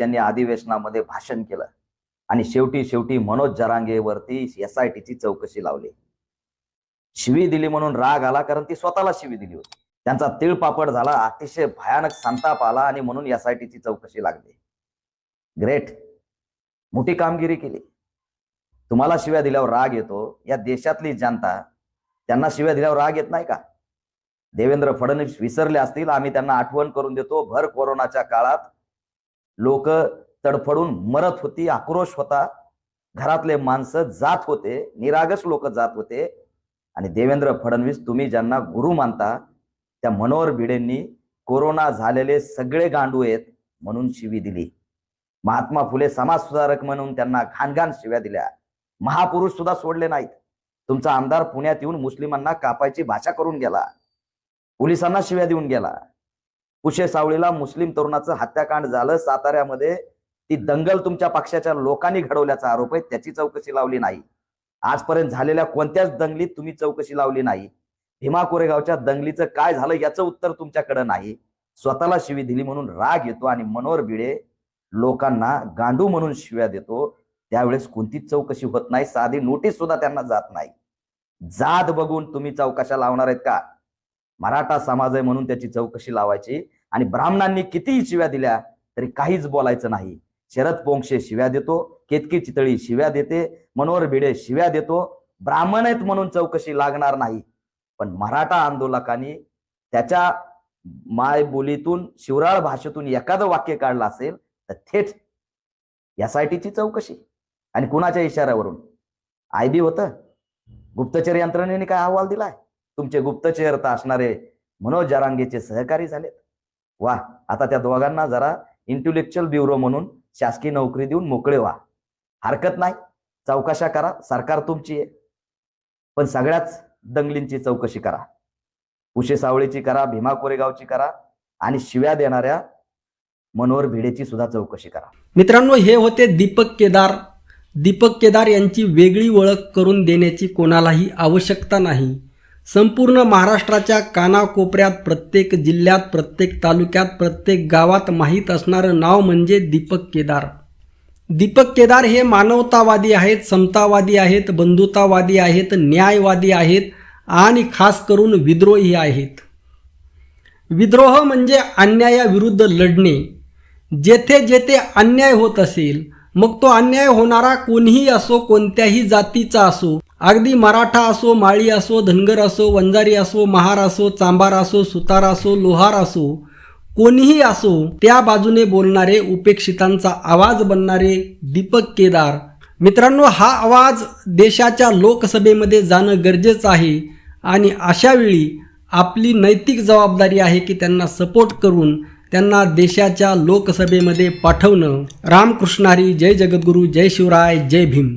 यांनी अधिवेशनामध्ये भाषण केलं. आणि शेवटी शेवटी मनोज जरांगेवरती एस आय टीची चौकशी लावली. शिवी दिली म्हणून राग आला कारण ती स्वतःला शिवी दिली होती. त्यांचा तिळपापड झाला अतिशय भयानक संताप आला आणि म्हणून एस आय टीची चौकशी लागली. ग्रेट मोठी कामगिरी केली. तुम्हाला शिव्या दिल्यावर राग येतो. या देशातली जनता त्यांना शिव्या दिल्यावर राग येत नाही का? देवेंद्र फडणवीस विसरले असतील आम्ही त्यांना आठवण करून देतो. भर कोरोनाच्या काळात लोक तडफडून मरत होती आक्रोश होता. घरातले माणसं जात होते निरागस लोक जात होते. आणि देवेंद्र फडणवीस तुम्ही ज्यांना गुरु मानता त्या मनोहर भिडेंनी कोरोना झालेले सगळे गांडू आहेत म्हणून शिवी दिली. महात्मा फुले समाज सुधारक म्हणून त्यांना घाणघाण शिव्या दिल्या. महापुरुष सुद्धा सोडले नाहीत. तुमचा आमदार पुण्यात येऊन मुस्लिमांना कापायची भाषा करून गेला. पोलिसांना शिव्या देऊन गेला. कुशे सावळीला मुस्लिम तरुणाचं हत्याकांड झालं. साताऱ्यामध्ये ती दंगल तुमच्या पक्षाच्या लोकांनी घडवल्याचा आरोप आहे. त्याची चौकशी लावली नाही. आजपर्यंत झालेल्या कोणत्याच दंगलीत तुम्ही चौकशी लावली नाही. भीमा कोरेगावच्या दंगलीचं काय झालं याचं उत्तर तुमच्याकडे नाही. स्वतःला शिवी दिली म्हणून राग येतो आणि मनोहर भिडे लोकांना गांडू म्हणून शिव्या देतो. त्यावेळेस कोणतीच चौकशी होत नाही. साधी नोटीस सुद्धा त्यांना जात नाही. जात बघून तुम्ही चौकशा लावणार आहेत का? मराठा समाज आहे म्हणून त्याची चौकशी लावायची. आणि ब्राह्मणांनी कितीही शिव्या दिल्या तरी काहीच बोलायचं नाही. शरद पोंक्षे शिव्या देतो केतकी चितळी शिव्या देते मनोहर भिडे शिव्या देतो. ब्राह्मण आहेत म्हणून चौकशी लागणार नाही. पण मराठा आंदोलकांनी त्याच्या माय बोलीतून शिवराळ भाषेतून एखादं वाक्य काढलं असेल तर थेट एसआयटीची चौकशी. आणि कुणाच्या इशाऱ्यावरून? आय बी होतं. गुप्तचर यंत्रणेने काय अहवाल दिलाय? तुमचे गुप्तचर तर असणारे मनोज जारांगेचे सहकारी झालेत. वा आता त्या दोघांना जरा इंटेलेक्च्युअल ब्युरो म्हणून शासकीय नोकरी देऊन मोकळे व्हा. हरकत नाही. चौकशा करा. सरकार तुमची आहे. पण सगळ्याच दंगलींची चौकशी करा. उशे सावळीची करा भीमा कोरेगावची करा आणि शिव्या देणाऱ्या मनोहर भिडेची सुद्धा चौकशी करा. मित्रांनो हे होते दीपक केदार. दीपक केदार यांची वेगळी ओळख करून देण्याची कोणालाही आवश्यकता नाही. संपूर्ण महाराष्ट्राच्या कानाकोपऱ्यात प्रत्येक जिल्ह्यात प्रत्येक तालुक्यात प्रत्येक गावात माहीत असणारं नाव म्हणजे दीपक केदार. दीपक केदार हे मानवतावादी आहेत समतावादी आहेत बंधुतावादी आहेत न्यायवादी आहेत आणि खास करून विद्रोही आहेत. विद्रोह म्हणजे अन्यायाविरुद्ध लढणे. जेथे जेथे अन्याय होत असेल मग तो अन्याय होणारा कोणीही असो कोणत्याही जातीचा असो अगदी मराठा असो माळी असो धनगर असो वंजारी असो महार असो चांबार असो सुतार असो लोहार असो कोणीही असो त्या बाजूने बोलणारे उपेक्षितांचा आवाज बनणारे दीपक केदार. मित्रांनो हा आवाज देशाच्या लोकसभेमध्ये जाणं गरजेचं आहे आणि अशावेळी आपली नैतिक जबाबदारी आहे की त्यांना सपोर्ट करून त्यांना देशाच्या लोकसभेमध्ये पाठवणं. रामकृष्णारी जय जगद्गुरू जय शिवराय जय भीम.